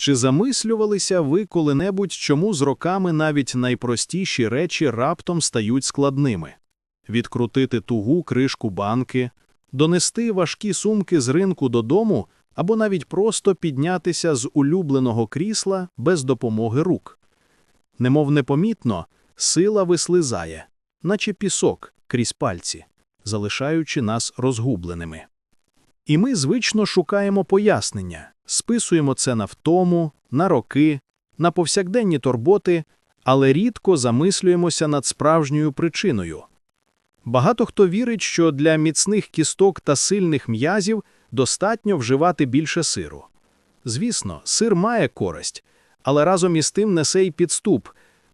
Чи замислювалися ви коли-небудь, чому з роками навіть найпростіші речі раптом стають складними? Відкрутити тугу кришку банки, донести важкі сумки з ринку додому або навіть просто піднятися з улюбленого крісла без допомоги рук. Немов непомітно, сила вислизає, наче пісок крізь пальці, залишаючи нас розгубленими. І ми звично шукаємо пояснення, списуємо це на втому, на роки, на повсякденні турботи, але рідко замислюємося над справжньою причиною. Багато хто вірить, що для міцних кісток та сильних м'язів достатньо вживати більше сиру. Звісно, сир має користь, але разом із тим несе й підступ.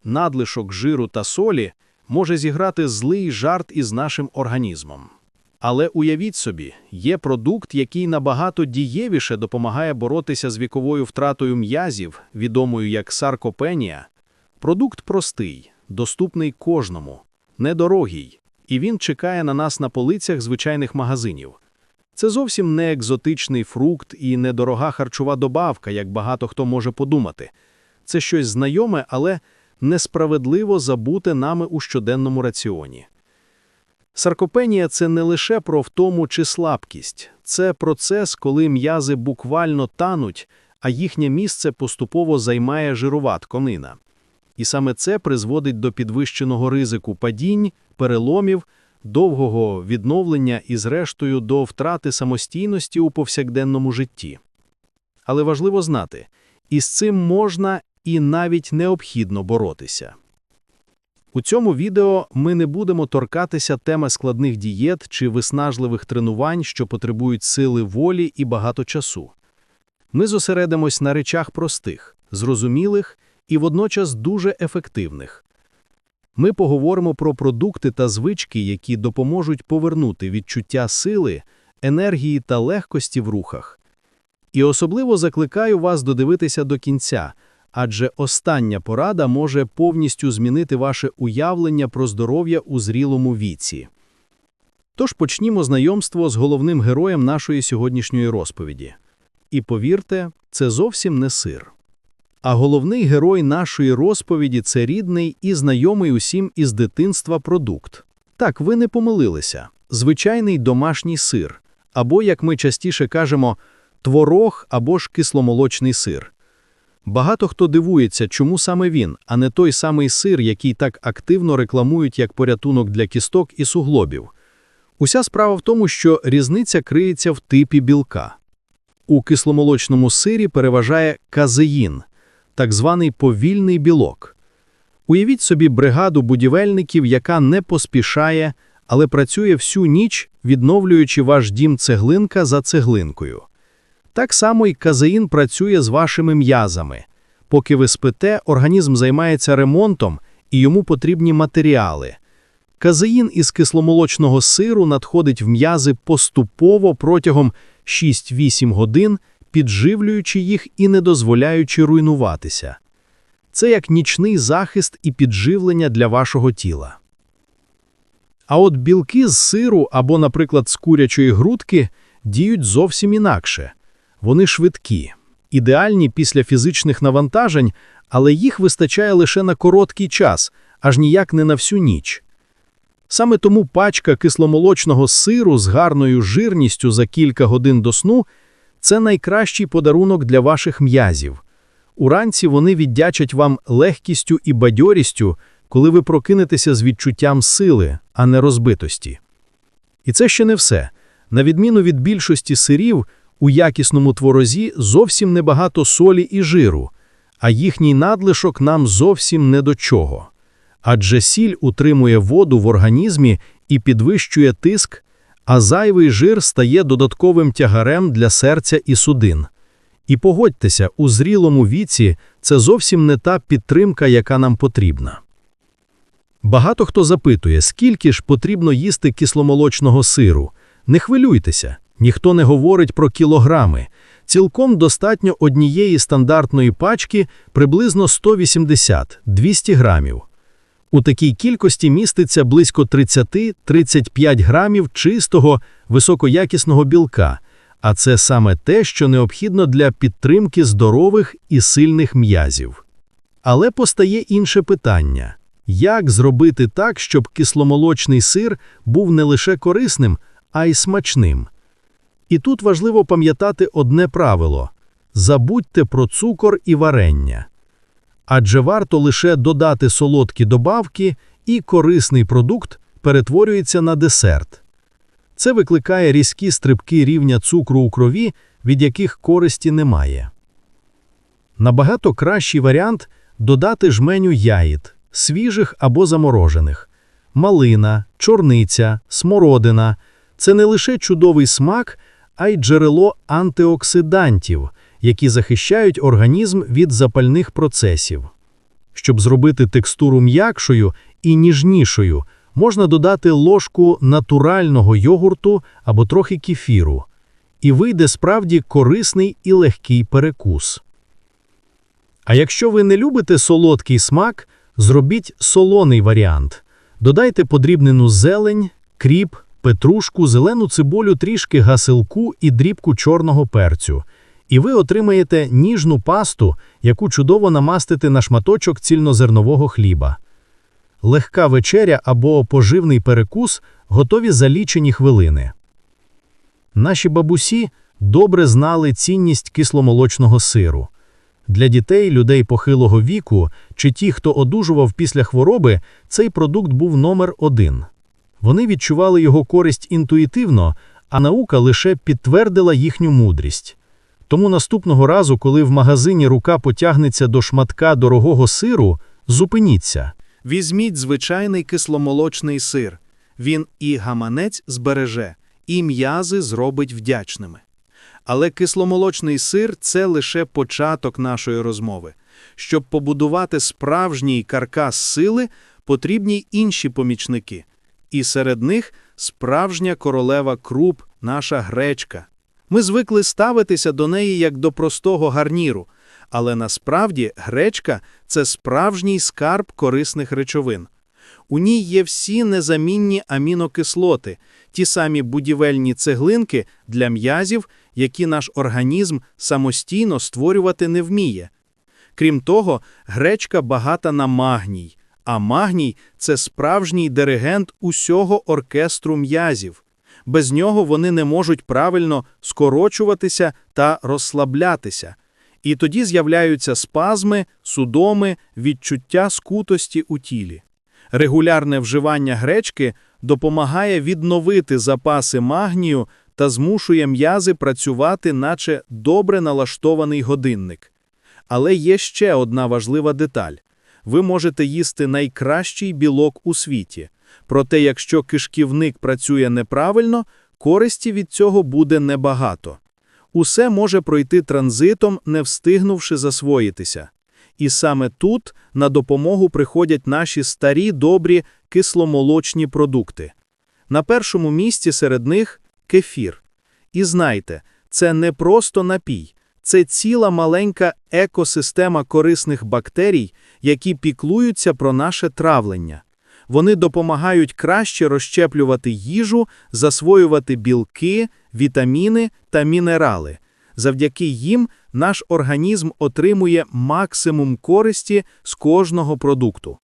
Надлишок жиру та солі може зіграти злий жарт із нашим організмом. Але уявіть собі, є продукт, який набагато дієвіше допомагає боротися з віковою втратою м'язів, відомою як саркопенія. Продукт простий, доступний кожному, недорогий, і він чекає на нас на полицях звичайних магазинів. Це зовсім не екзотичний фрукт і недорога харчова добавка, як багато хто може подумати. Це щось знайоме, але несправедливо забуте нами у щоденному раціоні. Саркопенія це не лише про втому чи слабкість, це процес, коли м'язи буквально тануть, а їхнє місце поступово займає жирова тканина. І саме це призводить до підвищеного ризику падінь, переломів, довгого відновлення і, зрештою, до втрати самостійності у повсякденному житті. Але важливо знати, із цим можна і навіть необхідно боротися. У цьому відео ми не будемо торкатися теми складних дієт чи виснажливих тренувань, що потребують сили волі і багато часу. Ми зосередимось на речах простих, зрозумілих і водночас дуже ефективних. Ми поговоримо про продукти та звички, які допоможуть повернути відчуття сили, енергії та легкості в рухах. І особливо закликаю вас додивитися до кінця адже остання порада може повністю змінити ваше уявлення про здоров'я у зрілому віці. Тож почнімо знайомство з головним героєм нашої сьогоднішньої розповіді. І повірте, це зовсім не сир. А головний герой нашої розповіді це рідний і знайомий усім із дитинства продукт. Так, ви не помилилися звичайний домашній сир, або, як ми частіше кажемо, творог або ж кисломолочний сир. Багато хто дивується, чому саме він, а не той самий сир, який так активно рекламують як порятунок для кісток і суглобів. Уся справа в тому, що різниця криється в типі білка. У кисломолочному сирі переважає казеїн, так званий повільний білок. Уявіть собі бригаду будівельників, яка не поспішає, але працює всю ніч, відновлюючи ваш дім цеглинка за цеглинкою. Так само і казеїн працює з вашими м'язами. Поки ви спите, організм займається ремонтом і йому потрібні матеріали. Казеїн із кисломолочного сиру надходить в м'язи поступово протягом 6-8 годин, підживлюючи їх і не дозволяючи руйнуватися. Це як нічний захист і підживлення для вашого тіла. А от білки з сиру або, наприклад, з курячої грудки діють зовсім інакше. Вони швидкі, ідеальні після фізичних навантажень, але їх вистачає лише на короткий час, аж ніяк не на всю ніч. Саме тому пачка кисломолочного сиру з гарною жирністю за кілька годин до сну це найкращий подарунок для ваших м'язів. Уранці вони віддячать вам легкістю і бадьорістю, коли ви прокинетеся з відчуттям сили, а не розбитості. І це ще не все. На відміну від більшості сирів, у якісному творозі зовсім небагато солі і жиру, а їхній надлишок нам зовсім не до чого. Адже сіль утримує воду в організмі і підвищує тиск, а зайвий жир стає додатковим тягарем для серця і судин. І погодьтеся, у зрілому віці це зовсім не та підтримка, яка нам потрібна. Багато хто запитує, скільки ж потрібно їсти кисломолочного сиру. Не хвилюйтеся, Ніхто не говорить про кілограми. Цілком достатньо однієї стандартної пачки приблизно 180-200 грамів. У такій кількості міститься близько 30-35 грамів чистого високоякісного білка, А це саме те, що необхідно для підтримки здорових і сильних м'язів. Але постає інше питання. Як зробити так, щоб кисломолочний сир був не лише корисним, а й смачним? І тут важливо пам'ятати одне правило – забудьте про цукор і варення. Адже варто лише додати солодкі добавки, і корисний продукт перетворюється на десерт. Це викликає різкі стрибки рівня цукру у крові, від яких користі немає. Набагато кращий варіант – додати жменю яїд, свіжих або заморожених. Малина, чорниця, смородина – це не лише чудовий смак, а й джерело антиоксидантів, які захищають організм від запальних процесів. Щоб зробити текстуру м'якшою і ніжнішою, можна додати ложку натурального йогурту або трохи кефіру. І вийде справді корисний і легкий перекус. А якщо ви не любите солодкий смак, зробіть солоний варіант. Додайте подрібнену зелень, кріп, петрушку, зелену цибулю, трішки гасилку і дрібку чорного перцю. І ви отримаєте ніжну пасту, яку чудово намастити на шматочок цільнозернового хліба. Легка вечеря або поживний перекус готові за лічені хвилини. Наші бабусі добре знали цінність кисломолочного сиру. Для дітей, людей похилого віку чи ті, хто одужував після хвороби, цей продукт був номер один. Вони відчували його користь інтуїтивно, а наука лише підтвердила їхню мудрість. Тому наступного разу, коли в магазині рука потягнеться до шматка дорогого сиру, зупиніться. Візьміть звичайний кисломолочний сир. Він і гаманець збереже, і м'язи зробить вдячними. Але кисломолочний сир це лише початок нашої розмови. Щоб побудувати справжній каркас сили, потрібні інші помічники. І серед них справжня королева круп, наша гречка. Ми звикли ставитися до неї як до простого гарніру, але насправді гречка це справжній скарб корисних речовин. У ній є всі незамінні амінокислоти, ті самі будівельні цеглинки для м'язів, які наш організм самостійно створювати не вміє. Крім того, гречка багата на магній, а магній це справжній диригент усього оркестру м'язів. Без нього вони не можуть правильно скорочуватися та розслаблятися. І тоді з'являються спазми, судоми, відчуття скутості у тілі. Регулярне вживання гречки допомагає відновити запаси магнію та змушує м'язи працювати, наче добре налаштований годинник. Але є ще одна важлива деталь: ви можете їсти найкращий білок у світі. Проте, якщо кишківник працює неправильно, користі від цього буде небагато. Усе може пройти транзитом, не встигнувши засвоїтися. І саме тут на допомогу приходять наші старі добрі кисломолочні продукти. На першому місці серед них кефір. І знайте, це не просто напій, це ціла маленька екосистема корисних бактерій, які піклуються про наше травлення. Вони допомагають краще розщеплювати їжу, засвоювати білки, вітаміни та мінерали. Завдяки їм наш організм отримує максимум користі з кожного продукту.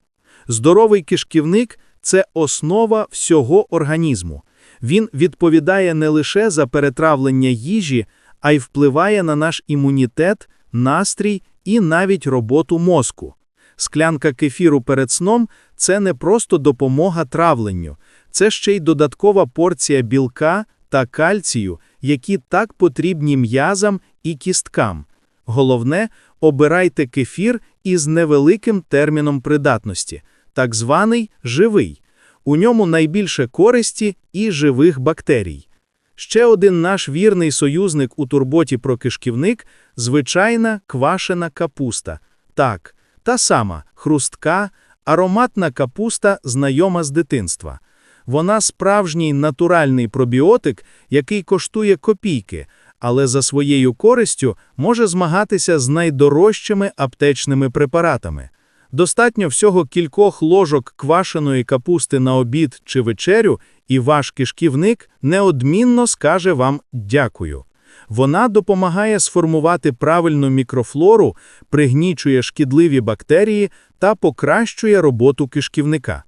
Здоровий кишківник це основа всього організму. Він відповідає не лише за перетравлення їжі, а й впливає на наш імунітет, настрій і навіть роботу мозку. Склянка кефіру перед сном це не просто допомога травленню, це ще й додаткова порція білка та кальцію, які так потрібні м'язам і кісткам. Головне, обирайте кефір із невеликим терміном придатності, так званий живий. У ньому найбільше користі і живих бактерій. Ще один наш вірний союзник у турботі про кишківник звичайна квашена капуста. Так, та сама хрустка, ароматна капуста, знайома з дитинства. Вона справжній натуральний пробіотик, який коштує копійки, але за своєю користю може змагатися з найдорожчими аптечними препаратами. Достатньо всього кількох ложок квашеної капусти на обід чи вечерю, і ваш кишківник неодмінно скаже вам дякую. Вона допомагає сформувати правильну мікрофлору, пригнічує шкідливі бактерії та покращує роботу кишківника.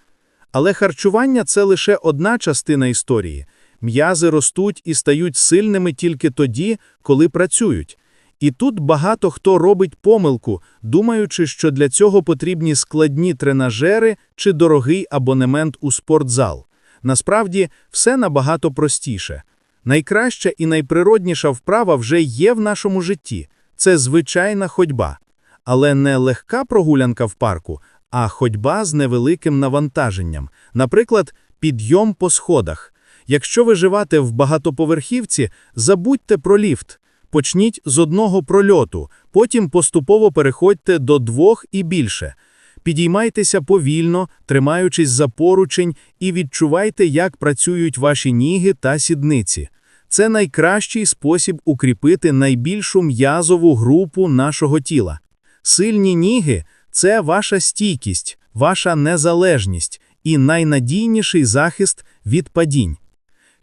Але харчування – це лише одна частина історії. М'язи ростуть і стають сильними тільки тоді, коли працюють. І тут багато хто робить помилку, думаючи, що для цього потрібні складні тренажери чи дорогий абонемент у спортзал. Насправді, все набагато простіше. Найкраща і найприродніша вправа вже є в нашому житті – це звичайна ходьба. Але не легка прогулянка в парку, а ходьба з невеликим навантаженням. Наприклад, підйом по сходах. Якщо ви живете в багатоповерхівці, забудьте про ліфт. Почніть з одного прольоту, потім поступово переходьте до двох і більше. Підіймайтеся повільно, тримаючись за поручень, і відчувайте, як працюють ваші ніги та сідниці. Це найкращий спосіб укріпити найбільшу м'язову групу нашого тіла. Сильні ніги – це ваша стійкість, ваша незалежність і найнадійніший захист від падінь.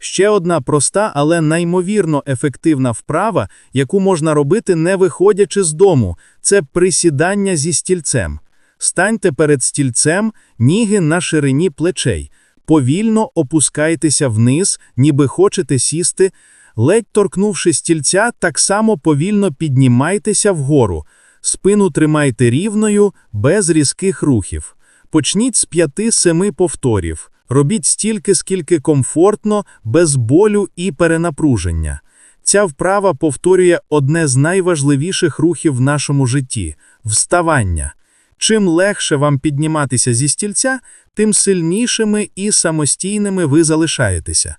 Ще одна проста, але неймовірно ефективна вправа, яку можна робити не виходячи з дому, це присідання зі стільцем. Станьте перед стільцем, ніги на ширині плечей. Повільно опускайтеся вниз, ніби хочете сісти. Ледь торкнувши стільця, так само повільно піднімайтеся вгору. Спину тримайте рівною, без різких рухів. Почніть з 5-7 повторів. Робіть стільки, скільки комфортно, без болю і перенапруження. Ця вправа повторює одне з найважливіших рухів в нашому житті вставання. Чим легше вам підніматися зі стільця, тим сильнішими і самостійними ви залишаєтеся.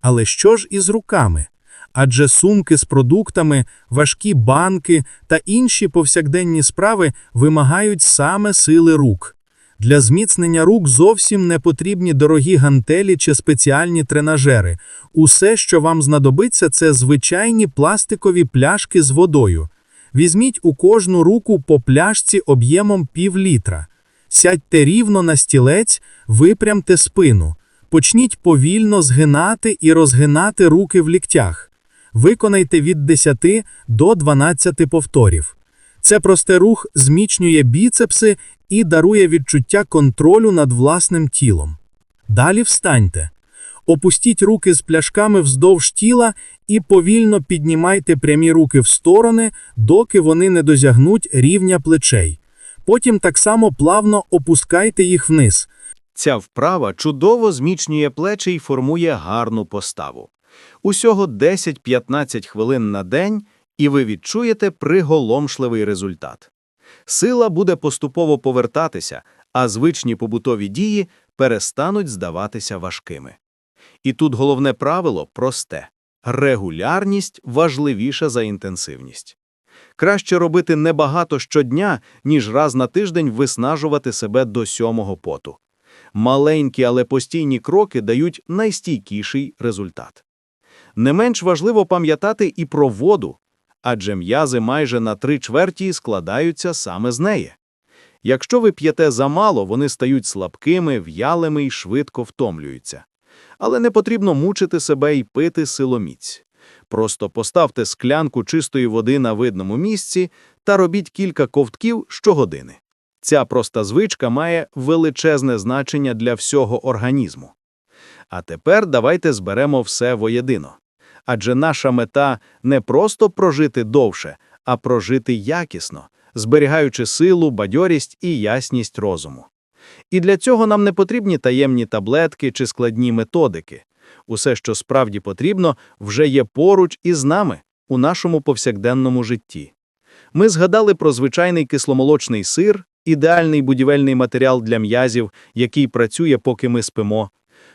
Але що ж із руками? Адже сумки з продуктами, важкі банки та інші повсякденні справи вимагають саме сили рук. Для зміцнення рук зовсім не потрібні дорогі гантелі чи спеціальні тренажери. Усе, що вам знадобиться, це звичайні пластикові пляшки з водою. Візьміть у кожну руку по пляшці об'ємом пів літра. Сядьте рівно на стілець, випрямте спину. Почніть повільно згинати і розгинати руки в ліктях. Виконайте від 10 до 12 повторів. Це простий рух зміцнює біцепси і дарує відчуття контролю над власним тілом. Далі встаньте. Опустіть руки з пляшками вздовж тіла і повільно піднімайте прямі руки в сторони, доки вони не досягнуть рівня плечей. Потім так само плавно опускайте їх вниз. Ця вправа чудово зміцнює плечі і формує гарну поставу. Усього 10-15 хвилин на день, і ви відчуєте приголомшливий результат. Сила буде поступово повертатися, а звичні побутові дії перестануть здаватися важкими. І тут головне правило просте – регулярність важливіша за інтенсивність. Краще робити небагато щодня, ніж раз на тиждень виснажувати себе до сьомого поту. Маленькі, але постійні кроки дають найстійкіший результат. Не менш важливо пам'ятати і про воду, адже м'язи майже на три чверті складаються саме з неї. Якщо ви п'єте замало, вони стають слабкими, в'ялими і швидко втомлюються. Але не потрібно мучити себе і пити силоміць. Просто поставте склянку чистої води на видному місці та робіть кілька ковтків щогодини. Ця проста звичка має величезне значення для всього організму. А тепер давайте зберемо все воєдино. Адже наша мета не просто прожити довше, а прожити якісно, зберігаючи силу, бадьорість і ясність розуму. І для цього нам не потрібні таємні таблетки чи складні методики. Усе, що справді потрібно, вже є поруч із нами у нашому повсякденному житті. Ми згадали про звичайний кисломолочний сир, ідеальний будівельний матеріал для м'язів, який працює, поки ми спимо.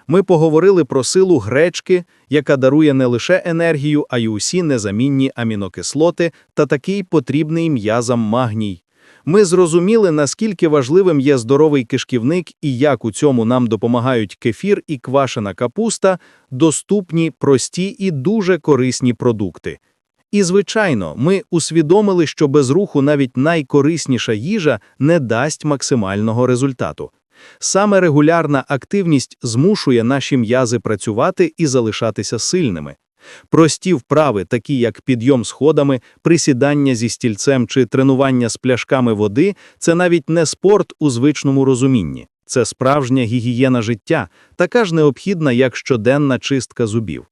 Ми поговорили про силу гречки, яка дарує не лише енергію, а й усі незамінні амінокислоти та такий потрібний м'язам магній. Ми зрозуміли, наскільки важливим є здоровий кишківник і як у цьому нам допомагають кефір і квашена капуста, доступні, прості і дуже корисні продукти. І, звичайно, ми усвідомили, що без руху навіть найкорисніша їжа не дасть максимального результату. Саме регулярна активність змушує наші м'язи працювати і залишатися сильними. Прості вправи, такі як підйом сходами, присідання зі стільцем чи тренування з пляшками води, це навіть не спорт у звичному розумінні. Це справжня гігієна життя, така ж необхідна, як щоденна чистка зубів.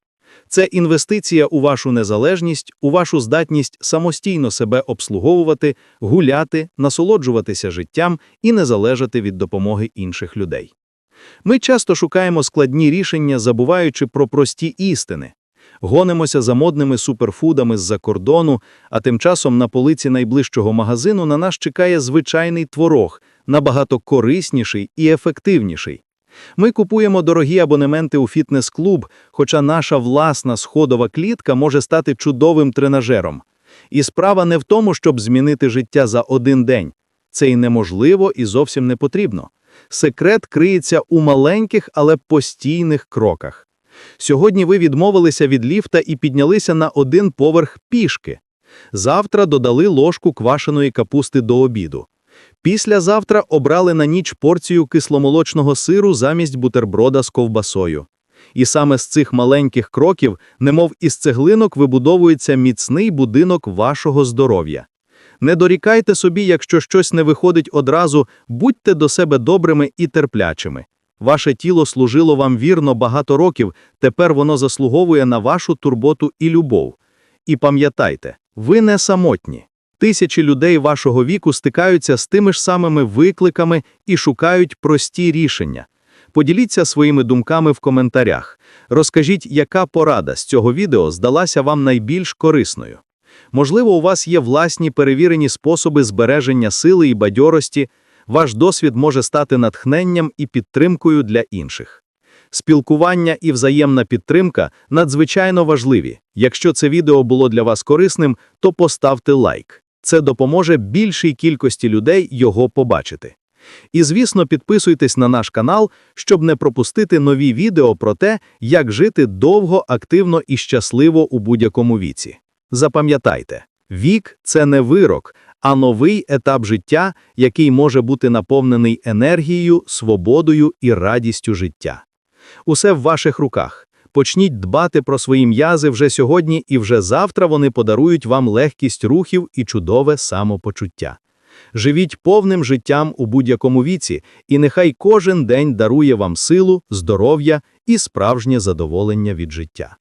Це інвестиція у вашу незалежність, у вашу здатність самостійно себе обслуговувати, гуляти, насолоджуватися життям і не залежати від допомоги інших людей. Ми часто шукаємо складні рішення, забуваючи про прості істини. Гонимося за модними суперфудами з-за кордону, а тим часом на полиці найближчого магазину на нас чекає звичайний творог, набагато корисніший і ефективніший. Ми купуємо дорогі абонементи у фітнес-клуб, хоча наша власна сходова клітка може стати чудовим тренажером. І справа не в тому, щоб змінити життя за один день. Це і неможливо, і зовсім не потрібно. Секрет криється у маленьких, але постійних кроках. Сьогодні ви відмовилися від ліфта і піднялися на один поверх пішки. Завтра додали ложку квашеної капусти до обіду. Післязавтра обрали на ніч порцію кисломолочного сиру замість бутерброда з ковбасою. І саме з цих маленьких кроків, немов із цеглинок, вибудовується міцний будинок вашого здоров'я. Не дорікайте собі, якщо щось не виходить одразу, будьте до себе добрими і терплячими. Ваше тіло служило вам вірно багато років, тепер воно заслуговує на вашу турботу і любов. І пам'ятайте, ви не самотні. Тисячі людей вашого віку стикаються з тими ж самими викликами і шукають прості рішення. Поділіться своїми думками в коментарях. Розкажіть, яка порада з цього відео здалася вам найбільш корисною. Можливо, у вас є власні перевірені способи збереження сили і бадьорості, ваш досвід може стати натхненням і підтримкою для інших. Спілкування і взаємна підтримка надзвичайно важливі. Якщо це відео було для вас корисним, то поставте лайк. Це допоможе більшій кількості людей його побачити. І, звісно, підписуйтесь на наш канал, щоб не пропустити нові відео про те, як жити довго, активно і щасливо у будь-якому віці. Запам'ятайте, вік – це не вирок, а новий етап життя, який може бути наповнений енергією, свободою і радістю життя. Усе в ваших руках. Почніть дбати про свої м'язи вже сьогодні, і вже завтра вони подарують вам легкість рухів і чудове самопочуття. Живіть повним життям у будь-якому віці, і нехай кожен день дарує вам силу, здоров'я і справжнє задоволення від життя.